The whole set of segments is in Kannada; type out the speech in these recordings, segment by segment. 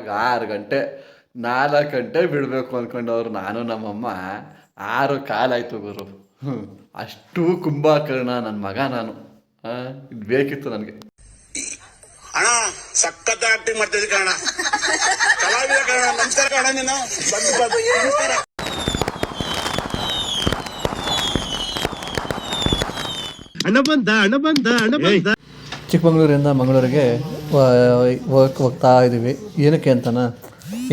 ಆಗ ಆರು ಗಂಟೆ ನಾಲ್ಕು ಗಂಟೆ ಬಿಡಬೇಕು ಅಂದ್ಕೊಂಡವ್ರು ನಾನು ನಮ್ಮಮ್ಮ. ಆರು ಕಾಲಾಯ್ತು ಗುರು. ಅಷ್ಟು ಕುಂಭಕರ್ಣ ನನ್ನ ಮಗ ನಾನು. ಆ, ಇದು ಬೇಕಿತ್ತು ನನಗೆ. ಅಣ್ಣ ಸಖತ್ ಆಕ್ಟಿಂಗ್ ಮಾಡ್ತಿದ್ದೆ ಕಣ ಕಲಾವಿದ ಕಣ ನಮಸ್ಕಾರ ಕಣ ನೀನು. ಬಂದು ಬಂದು ನಮಸ್ಕಾರ. ಹಣ ಬಂದ ಹಣ ಬಂದ ಹಣ ಬಂದ. ಚಿಕ್ಕಮಗಳೂರಿಂದ ಮಂಗಳೂರಿಗೆ ಹೋಗ್ತಾ ಇದ್ದೀವಿ ಏನಕ್ಕೆ ಅಂತನಾ?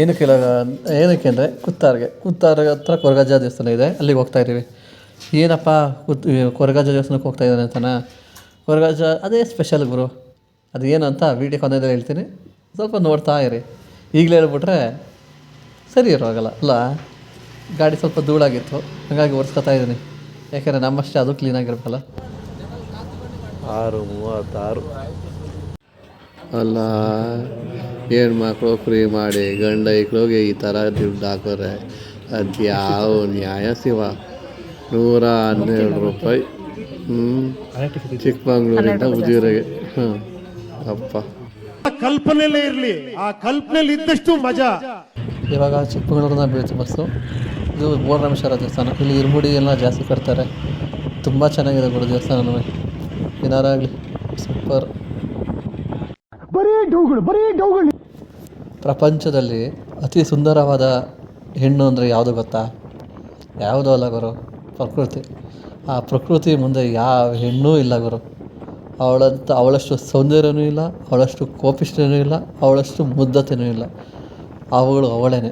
ಏನಕ್ಕೆ ಇಲ್ಲ ಏನಕ್ಕೆ ಅಂದರೆ ಕುತ್ತಾರ್ಗೆ. ಕುತ್ತಾರ್ ಹತ್ರ ಕೊರಗಜ್ಜ ದೇವಸ್ಥಾನ ಇದೆ ಅಲ್ಲಿಗೆ ಹೋಗ್ತಾ ಇದ್ದೀವಿ ಏನಪ್ಪ ಕುತ್ ಕೊರಗಜ್ಜ ದೇವಸ್ಥಾನಕ್ಕೆ ಹೋಗ್ತಾ ಇದ್ದಾನೆ ಅಂತನಾ? ಕೊರಗಜ್ಜ, ಅದೇ ಸ್ಪೆಷಲ್ ಗುರು. ಅದು ಏನು ಅಂತ ವೀಡಿಯೋ ಕೊನೆಯಲ್ಲಿ ಹೇಳ್ತೀನಿ. ಸ್ವಲ್ಪ ನೋಡ್ತಾ ಇರಿ. ಈಗಲೇ ಹೇಳ್ಬಿಟ್ರೆ ಸರಿ ಇರೋಗಲ್ಲ, ಅಲ್ಲ? ಗಾಡಿ ಸ್ವಲ್ಪ ಧೂಳಾಗಿತ್ತು. ಹಾಗಾಗಿ ಒರೆಸ್ಕೊತಾ ಇದ್ದೀನಿ ಯಾಕೆಂದರೆ ನಮ್ಮಷ್ಟೇ ಅದು ಕ್ಲೀನಾಗಿರ್ಬೇಕಲ್ಲ ಆರು ಮೂವತ್ತಾರು. ಅಲ್ಲ ಹೆಣ್ಮಕ್ಳು ಫ್ರೀ ಮಾಡಿ ಗಂಡ ಐಕ್ಳಿಗೆ ಈ ಥರ ದುಡ್ಡು ಹಾಕೋರೆ? ಅದು ಯಾವ ನ್ಯಾಯ ಶಿವ? ನೂರ ಹನ್ನೆರಡು ರೂಪಾಯಿ. ಹ್ಞೂ ಚಿಕ್ಕಮಂಗ್ಳೂರಿಂದ ಉಜಿರೆಗೆ ಹಾಂ. ಅಪ್ಪ. ಕಲ್ಪನೆಯಲ್ಲೇ ಇರಲಿ. ಆ ಕಲ್ಪನೆಯಲ್ಲಿ ಇದ್ದಷ್ಟು ಮಜಾ. ಇವಾಗ ಚಿಕ್ಕಮಗಳೂರಿನ ಬೀಳ್ತು ಬಸ್ಸು. ಇದು ಬೋರ್ರಾಮೇಶ್ವರ ದೇವಸ್ಥಾನ. ಇಲ್ಲಿ ಇರ್ಮುಡಿ ಎಲ್ಲ ಜಾಸ್ತಿ ಕಟ್ತಾರೆ. ತುಂಬ ಚೆನ್ನಾಗಿದೆ ಗುರು ದೇವಸ್ಥಾನ ಏನಾರಾಗಲಿ. ಸೂಪರ್. ಪ್ರಪಂಚದಲ್ಲಿ ಅತಿ ಸುಂದರವಾದ ಹೆಣ್ಣು ಅಂದರೆ ಯಾವುದು ಗೊತ್ತಾ? ಯಾವುದೂ ಅಲ್ಲ ಗುರು? ಪ್ರಕೃತಿ. ಆ ಪ್ರಕೃತಿ ಮುಂದೆ ಯಾವ ಹೆಣ್ಣೂ ಇಲ್ಲ ಗುರು. ಅವಳಂತ, ಅವಳಷ್ಟು ಸೌಂದರ್ಯನೂ ಇಲ್ಲ, ಅವಳಷ್ಟು ಕೋಪಿಷ್ಠನೂ ಇಲ್ಲ, ಅವಳಷ್ಟು ಮುದ್ದತೆಯೂ ಇಲ್ಲ. ಅವಳು ಅವಳೇನೆ.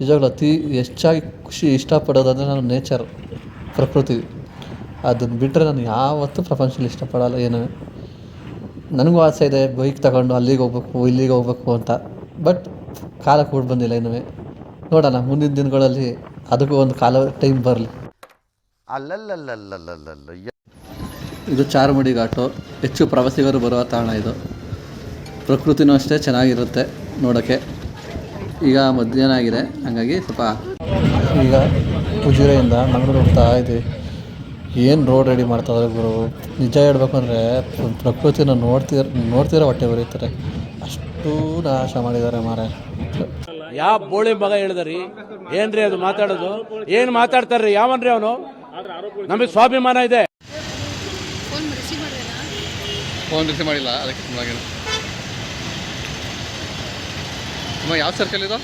ನಿಜವಾಗ್ಲೂ ಅತಿ ಹೆಚ್ಚಾಗಿ ಖುಷಿ ಇಷ್ಟಪಡೋದಂದರೆ ನಾನು ನೇಚರ್, ಪ್ರಕೃತಿ. ಅದನ್ನು ಬಿಟ್ಟರೆ ನಾನು ಯಾವತ್ತೂ ಪ್ರಪಂಚದಲ್ಲಿ ಇಷ್ಟಪಡಲ್ಲ, ಏನೂ. ನನಗೂ ಆಸೆ ಇದೆ ಬೈಕ್ ತಗೊಂಡು ಅಲ್ಲಿಗೆ ಹೋಗ್ಬೇಕು ಇಲ್ಲಿಗೆ ಹೋಗ್ಬೇಕು ಅಂತ. ಬಟ್ ಕಾಲ ಕೂಡ ಬಂದಿಲ್ಲ ಇನ್ನೂ ನೋಡೋಣ ಮುಂದಿನ ದಿನಗಳಲ್ಲಿ ಅದಕ್ಕೂ ಒಂದು ಕಾಲ ಟೈಮ್ ಬರಲಿ. ಇದು ಚಾರ್ಮುಡಿ ಘಾಟು. ಹೆಚ್ಚು ಪ್ರವಾಸಿಗರು ಬರುವ ತಾಣ ಇದು. ಪ್ರಕೃತಿನೂ ಅಷ್ಟೇ ಚೆನ್ನಾಗಿರುತ್ತೆ ನೋಡೋಕ್ಕೆ ಈಗ ಮಧ್ಯಾಹ್ನ ಆಗಿದೆ ಹಾಗಾಗಿ ಸ್ವಲ್ಪ ಈಗ ಉಜಿರೆಯಿಂದ ಮಂಗಳೂರು ಹೋಗ್ತಾ ಇದ್ದೀವಿ. ಏನು ರೋಡ್ ರೆಡಿ ಮಾಡ್ತಾಯಿದ್ದಾರೆ ಗುರು? ನಿಜ ಹೇಳ್ಬೇಕು ಅಂದರೆ ಪ್ರಕೃತಿನ ನೋಡ್ತಿರ ನೋಡ್ತಿರೋ ಹೊಟ್ಟೆ ಬರೀತಾರೆ. ಅಷ್ಟು ನಾಶ ಮಾಡಿದ್ದಾರೆ ಮಾರೆ. ಯಾವ ಬೋಳಿ ಮಗ ಹೇಳಿದ್ರಿ? ಏನ್ರಿ ಅದು ಮಾತಾಡೋದು? ಏನು ಮಾತಾಡ್ತಾರ್ರಿ? ಯಾವನ್ರಿ ಅವನು? ನಮಗೆ ಸ್ವಾಭಿಮಾನ ಇದೆ. ಫೋನ್ ರಿಸೀವ್ ಮಾಡಿಲ್ಲ ಅದಕ್ಕೆ ಅಮ್ಮ ಯಾವ ಸರ್ಕಲ್ ಇದು?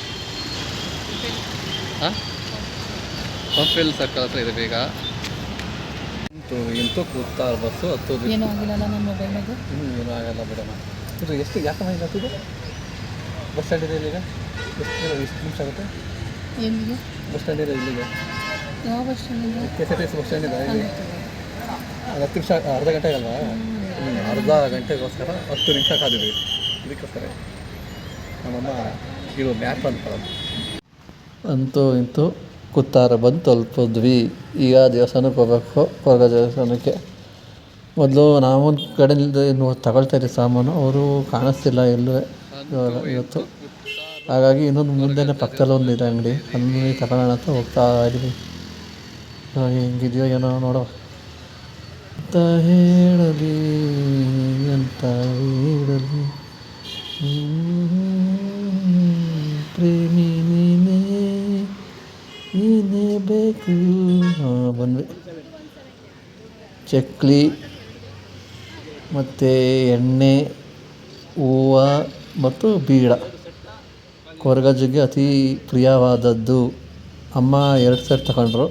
ಹಾಂ ಪಂಪೆಲ್ ಸರ್ಕಲ್ ಹತ್ರ ಇದೆ ಬೇಗ. ಇಂತೂ ಇಂತೂ ಕೂತಾ ಬಸ್ಸು ಹತ್ತೋದು ಏನೂ ಆಗಿಲ್ಲ ನನ್ನ ಮೊಬೈಲ್ನಾಗ ಹ್ಞೂ ಏನೂ ಆಗಲ್ಲ ಬಿಡಮ್ಮ. ಇದು ಎಷ್ಟು ಯಾಕಮ್ಮ ಈಗ ಹತ್ತಿದೆ ಬಸ್ ಸ್ಟ್ಯಾಂಡ್ ಇದೆ ಇಲ್ಲಿಗೆ? ಎಷ್ಟು ಎಷ್ಟು ನಿಮಿಷ ಆಗುತ್ತೆ? ಎಲ್ಲಿಗೆ? ಬಸ್ ಸ್ಟ್ಯಾಂಡ್ ಇದೆ ಇಲ್ಲಿಗೆ. ಯಾವ bus ಸ್ಟ್ಯಾಂಡಿಂದ K S R T S bus stand ಇದೆ ಇಲ್ಲಿ. ಅದು ಹತ್ತು ನಿಮಿಷ ಅರ್ಧ ಗಂಟೆ ಆಗಲ್ವಾ? ಹ್ಞೂ ಅರ್ಧ ಗಂಟೆಗೋಸ್ಕರ ಹತ್ತು ನಿಮಿಷ ಕಾದಿದ್ವಿ ಇದಕ್ಕೋಸ್ಕರ. ನಮ್ಮಮ್ಮ ಇದು ಮ್ಯಾಪ್ ಅಂತ ಅಂತೂ ಇಂತೂ ಕುತ್ತಾರ ಬಂದು ತಲುಪಿದ್ವಿ. ಈಗ ದೇವಸ್ಥಾನಕ್ಕೆ ಹೋಗ್ಬೇಕು. ಕೊರಗ ದೇವಸ್ಥಾನಕ್ಕೆ. ಮೊದಲು ನಾವೊಂದು ಕಡೆಯಿಂದ ಏನು ತಗೊಳ್ತಾ ಇದ್ದೀವಿ ಸಾಮಾನು ಅವರು ಕಾಣಿಸ್ತಿಲ್ಲ ಎಲ್ಲೂ. ಇವತ್ತು. ಹಾಗಾಗಿ ಇನ್ನೊಂದು ಮುಂದೆನೇ ಪಕ್ಕದಲ್ಲಿ ಒಂದು ಇದೆ ಅಂಗಡಿ. ಅಲ್ಲಿ ತಗೊಳ್ಳೋಣ ಅಂತ ಹೋಗ್ತಾ ಇದ್ದೀವಿ. ಹೆಂಗಿದೆಯೋ ಏನೋ ನೋಡೋ ಅಂತ ಹೇಳಲಿ ಅಂತ ಹೇಳಲಿ. ಬೇಕು. ಬಂದ್ವಿ. ಚಕ್ಲಿ, ಮತ್ತು ಎಣ್ಣೆ, ಹೂವು, ಮತ್ತು ಬೀಡ. ಕೊರಗಜ್ಜಿಗೆ ಅತಿ ಪ್ರಿಯವಾದದ್ದು. ಅಮ್ಮ ಎರಡು ಸೆಟ್ ತಗೊಂಡ್ರು.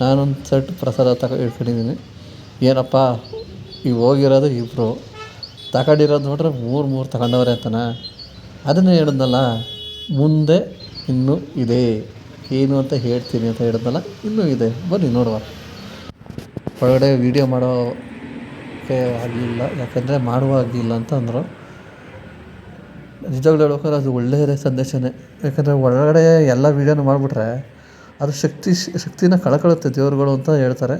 ನಾನೊಂದು ಸೆಟ್ ಪ್ರಸಾದ ತಗೊ, ಇಟ್ಕೊಂಡಿದ್ದೀನಿ. ಏನಪ್ಪ ಈಗ ಹೋಗಿರೋದು ಇಬ್ಬರು ತಗೊಂಡಿರೋದು ನೋಡ್ರೆ ಮೂರು ಮೂರು ತಗೊಂಡವ್ರೆ ಅಂತನಾ. ಅದನ್ನೇ ಹೇಳಿದ್ನಲ್ಲ, ಮುಂದೆ ಇನ್ನೂ ಇದೆ. ಏನು ಅಂತ ಹೇಳ್ತೀನಿ ಅಂತ ಹೇಳಿದ್ನಲ್ಲ, ಇನ್ನೂ ಇದೆ. ಬನ್ನಿ ನೋಡುವ. ಒಳಗಡೆ ವೀಡಿಯೋ ಮಾಡೋಕ್ಕೆ ಆಗಲಿಲ್ಲ, ಯಾಕಂದರೆ ಮಾಡುವ ಆಗಲಿಲ್ಲ ಅಂತ ಅಂದರು. ನಿಜವಾಗ್ಲೂ ಹೇಳ್ಬೇಕಾದ್ರೆ ಅದು ಒಳ್ಳೆಯದೇ ಸಂದೇಶನೇ. ಯಾಕಂದರೆ ಒಳಗಡೆ ಎಲ್ಲ ವೀಡಿಯೋನ ಮಾಡಿಬಿಟ್ರೆ ಅದು ಶಕ್ತಿ, ಶಕ್ತಿನ ಕಳ್ಕೊಳ್ಳುತ್ತೆ ದೇವರುಗಳು ಅಂತ ಹೇಳ್ತಾರೆ.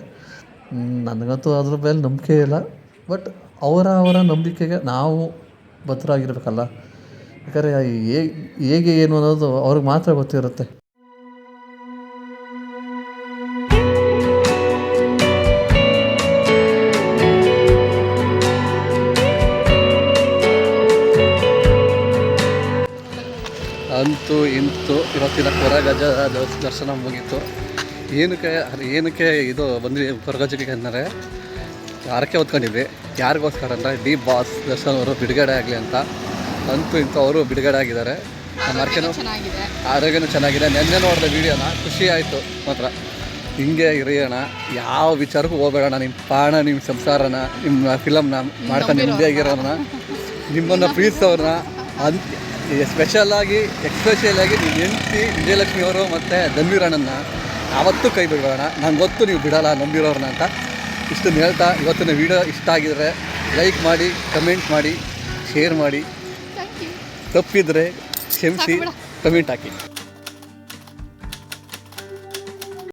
ನನಗಂತೂ ಅದ್ರ ಮೇಲೆ ನಂಬಿಕೆ ಇಲ್ಲ. ಬಟ್ ಅವರ ಅವರ ನಂಬಿಕೆಗೆ ನಾವು ಬದ್ಧರಾಗಿರ್ಬೇಕಲ್ಲ ಯಾಕಂದರೆ ಹೇಗೆ ಏನು ಅನ್ನೋದು ಅವ್ರಿಗೆ ಮಾತ್ರ ಗೊತ್ತಿರುತ್ತೆ. ಅಂತೂ ಇಂತು ಇವತ್ತಿನ ಕೊರಗಜ ದರ್ಶ- ದರ್ಶನ ಮುಗೀತು. ಏನಕ್ಕೆ ಏನಕ್ಕೆ ಇದು ಬಂದ್ವಿ ಕೊರಗಜಕ್ಕೆ ಅಂದರೆ ಯಾರಕ್ಕೆ ಹೊತ್ಕೊಂಡಿದ್ವಿ? ಯಾರಿಗೋಸ್ಕರ ಅಂದರೆ ಡಿ ಬಾಸ್ ದರ್ಶನ್ ಅವರು ಬಿಡುಗಡೆ ಆಗಲಿ ಅಂತ. ಅಂತೂ ಇಂತೂ ಅವರು ಬಿಡುಗಡೆ ಆಗಿದ್ದಾರೆ. ನಮ್ಮ ಅರ್ಕೆನೂ ಚೆನ್ನಾಗಿದೆ. ಆರೋಗ್ಯನೂ ಚೆನ್ನಾಗಿದೆ. ನೆನ್ನೆ ನೋಡಿದೆ ವೀಡಿಯೋನ ಖುಷಿ ಆಯಿತು ಮಾತ್ರ. ಹಿಂಗೆ ಇರೋಣ ಯಾವ ವಿಚಾರಕ್ಕೂ ಹೋಗ್ಬೇಡಣ ನಿಮ್ಮ ಪಾಣ ನಿಮ್ಮ ಸಂಸಾರನ ನಿಮ್ಮ ಫಿಲಮ್ನ ಮಾಡ್ಕೊಂಡು ಆಗಿರೋನ ನಿಮ್ಮನ್ನು ಪ್ರೀತಿಸೋರನ್ನ ಅಂತ ಸ್ಪೆಷಲಾಗಿ ಎಕ್ಸ್ಪೆಷಲಾಗಿ ನೀವು ಹೆಂಡತಿ ವಿಜಯಲಕ್ಷ್ಮಿ ಅವರು ಮತ್ತು ಧನ್ವೀರಣ್ಣನ ಯಾವತ್ತೂ ಕೈ ಬಿಡೋಣ ನಂಗೆ ಗೊತ್ತು ನೀವು ಬಿಡೋಲ್ಲ ನಂಬಿರೋರನ್ನ ಅಂತ. ಇಷ್ಟನ್ನು ಹೇಳ್ತಾ ಇವತ್ತಿನ ವಿಡಿಯೋ ಇಷ್ಟ ಆಗಿದ್ರೆ ಲೈಕ್ ಮಾಡಿ ಕಮೆಂಟ್ ಮಾಡಿ ಶೇರ್ ಮಾಡಿ. ತಪ್ಪಿದರೆ ಕ್ಷಮಿಸಿ ಕಮೆಂಟ್ ಹಾಕಿ.